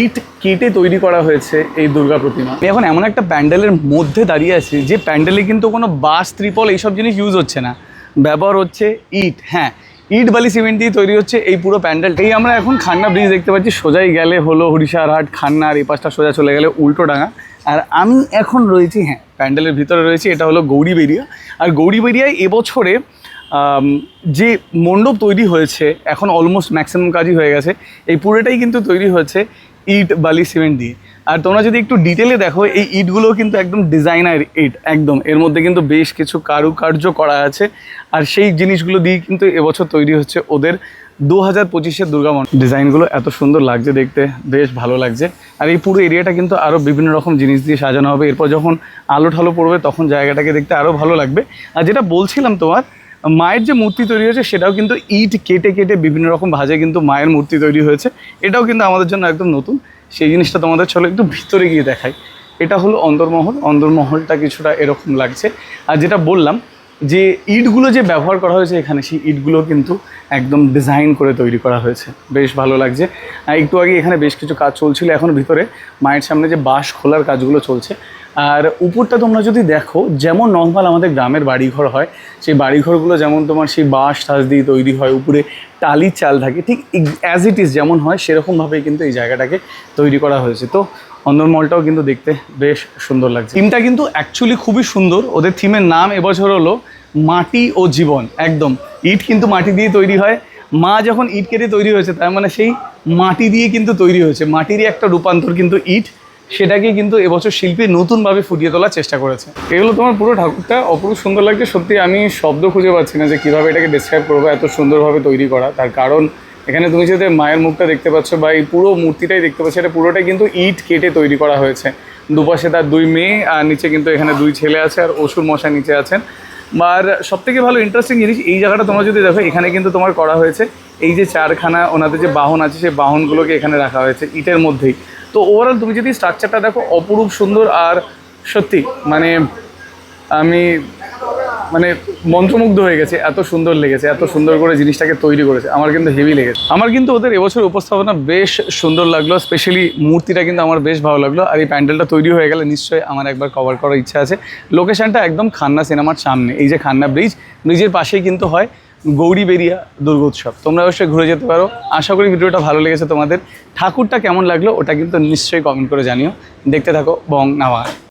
ইট কেটে তৈরি করা হয়েছে এই দুর্গা প্রতিমা। এখন এমন একটা প্যান্ডেলের মধ্যে দাঁড়িয়ে আছি, যে প্যান্ডেলে কিন্তু কোনো বাস ত্রিপল এইসব জিনিস ইউজ হচ্ছে না। ব্যবহার হচ্ছে ইট হ্যাঁ। ইট, বালি, সিমেন্ট দিয়ে তৈরি হচ্ছে এই পুরো প্যান্ডেল। এই আমরা এখন খান্না ব্রিজ দেখতে পাচ্ছি, সোজাই গেলে হলো হরিশারহাট খান্না, আর এই পাশটা সোজা চলে গেলে উল্টোডাঙ্গা আর আমি এখন রয়েছি হ্যাঁ প্যান্ডেলের ভিতরে রয়েছি, এটা হলো গৌরী গৌরীবেরিয়া আর গৌরী গৌরীবেরিয়ায় এবছরে যে মণ্ডপ তৈরি হয়েছে, এখন অলমোস্ট ম্যাক্সিমাম কাজই হয়ে গেছে, এই পুরোটাই কিন্তু তৈরি হয়েছে ইট, বালি সিমেন্ট দিয়ে। আর তোমরা যদি একটু ডিটেলে দেখো, এই ইটগুলো কিন্তু একদম ডিজাইনার ইট, একদম। এর মধ্যে কিন্তু বেশ কিছু কারুকার্য করা আছে, আর সেই জিনিসগুলো দিয়ে কিন্তু এবছর তৈরি হচ্ছে ওদের দু হাজার পঁচিশের দুর্গামন ডিজাইনগুলো এত সুন্দর লাগছে দেখতে, বেশ ভালো লাগছে। আর এই পুরো এরিয়াটা কিন্তু আরও বিভিন্ন রকম জিনিস দিয়ে সাজানো হবে। এরপর যখন আলো ঠালো পড়বে, তখন জায়গাটাকে দেখতে আরও ভালো লাগবে। আর যেটা বলছিলাম তোমার মায়ের যে মূর্তি তৈরি হয়েছে, সেটাও কিন্তু ইট কেটে কেটে বিভিন্ন রকম ভাজে কিন্তু মায়ের মূর্তি তৈরি হয়েছে। এটাও কিন্তু আমাদের জন্য একদম নতুন। সেই জিনিসটা তোমাদের চলো একটু ভিতরে গিয়ে দেখাই। এটা হলো অন্দরমহল। অন্দরমহলটা কিছুটা এরকম লাগছে। আর যেটা বললাম, যে ইটগুলো যে ব্যবহার করা হয়েছে এখানে, সেই ইটগুলো কিন্তু একদম ডিজাইন করে তৈরি করা হয়েছে। বেশ ভালো লাগছে। একটু আগে এখানে বেশ কিছু কাজ চলছিল। এখন ভিতরে মায়ের সামনে যে বাঁশ খোলার কাজগুলো চলছে আর উপরটা তোমরা যদি দেখো, যেমন নর্মাল আমাদের গ্রামের বাড়িঘর হয়, সেই বাড়িঘরগুলো যেমন তোমার সেই বাঁশ টাস দিয়ে তৈরি হয়, উপরে টালির চাল থাকে, ঠিক অ্যাজ ইট ইজ যেমন হয়, সেরকমভাবেই কিন্তু এই জায়গাটাকে তৈরি করা হয়েছে। তো অন্দরমহলটাও কিন্তু দেখতে বেশ সুন্দর লাগছে। থিমটা কিন্তু অ্যাকচুয়ালি খুবই সুন্দর, ওদের থিমের নাম এবছর হলো মাটি ও জীবন, একদম। ইট কিন্তু মাটি দিয়ে তৈরি হয়। মা যখন ইট কেটে তৈরি হয়েছে, তার মানে সেই মাটি দিয়ে কিন্তু তৈরি হয়েছে। মাটিরই একটা রূপান্তর কিন্তু ইট। সেটাকে কিন্তু এবছর শিল্পী নতুনভাবে ফুটিয়ে তোলার চেষ্টা করেছে। এগুলো তোমার পুরো ঠাকুরটা অপরূপ সুন্দর লাগছে। সত্যি আমি শব্দ খুঁজে পাচ্ছি না যে কীভাবে এটাকে ডিসক্রাইব করব, এত সুন্দরভাবে তৈরি করা। তার কারণ এখানে তুমি যদি মায়ের মুখটা দেখতে পাচ্ছ বা এই পুরো মূর্তিটাই দেখতে পাচ্ছ, এটা পুরোটাই কিন্তু ইট কেটে তৈরি করা হয়েছে। দুপাশে তার দুই মেয়ে আর নিচে কিন্তু এখানে দুই ছেলে আছে আর অসুর মশা নিচে আছেন। আর সব থেকে ভালো ইন্টারেস্টিং জিনিস, এই জায়গাটা তোমরা যদি দেখো, এখানে কিন্তু তোমার করা হয়েছে, এই যে চারখানা ওনাদের যে বাহন আছে, সেই বাহনগুলোকে এখানে রাখা হয়েছে ইটের মধ্যেই। তো ওভারঅল তুমি যদি স্ট্রাকচারটা দেখো অপরূপ, সুন্দর আর সত্যি মানে আমি মানে মন্ত্রমুগ্ধ হয়ে গেছে। এত সুন্দর লেগেছে, এত সুন্দর করে জিনিসটাকে তৈরি করেছে। আমার কিন্তু হেভি লেগেছে। আমার কিন্তু ওদের এবছর উপস্থাপনা বেশ সুন্দর লাগল। স্পেশালি মূর্তিটা কিন্তু আমার বেশ ভালো লাগল। আর এই প্যান্ডেলটা তৈরি হয়ে গেলে নিশ্চয়ই আমার একবার কভার করার ইচ্ছা আছে। লোকেশনটা একদম খান্না সিনেমার সামনে। এই যে খান্না ব্রিজ ব্রিজের পাশেই কিন্তু হয়। গৌরীবেরিয়া দুর্গোৎসব। তোমরা অবশ্যই ঘুরে যেতে পারো। আশা করি ভিডিওটা ভালো লেগেছে তোমাদের। ঠাকুরটা কেমন লাগল ওটা কিন্তু নিশ্চয়ই কমেন্ট করে জানিও। দেখতে থাকো, বং নাওয়া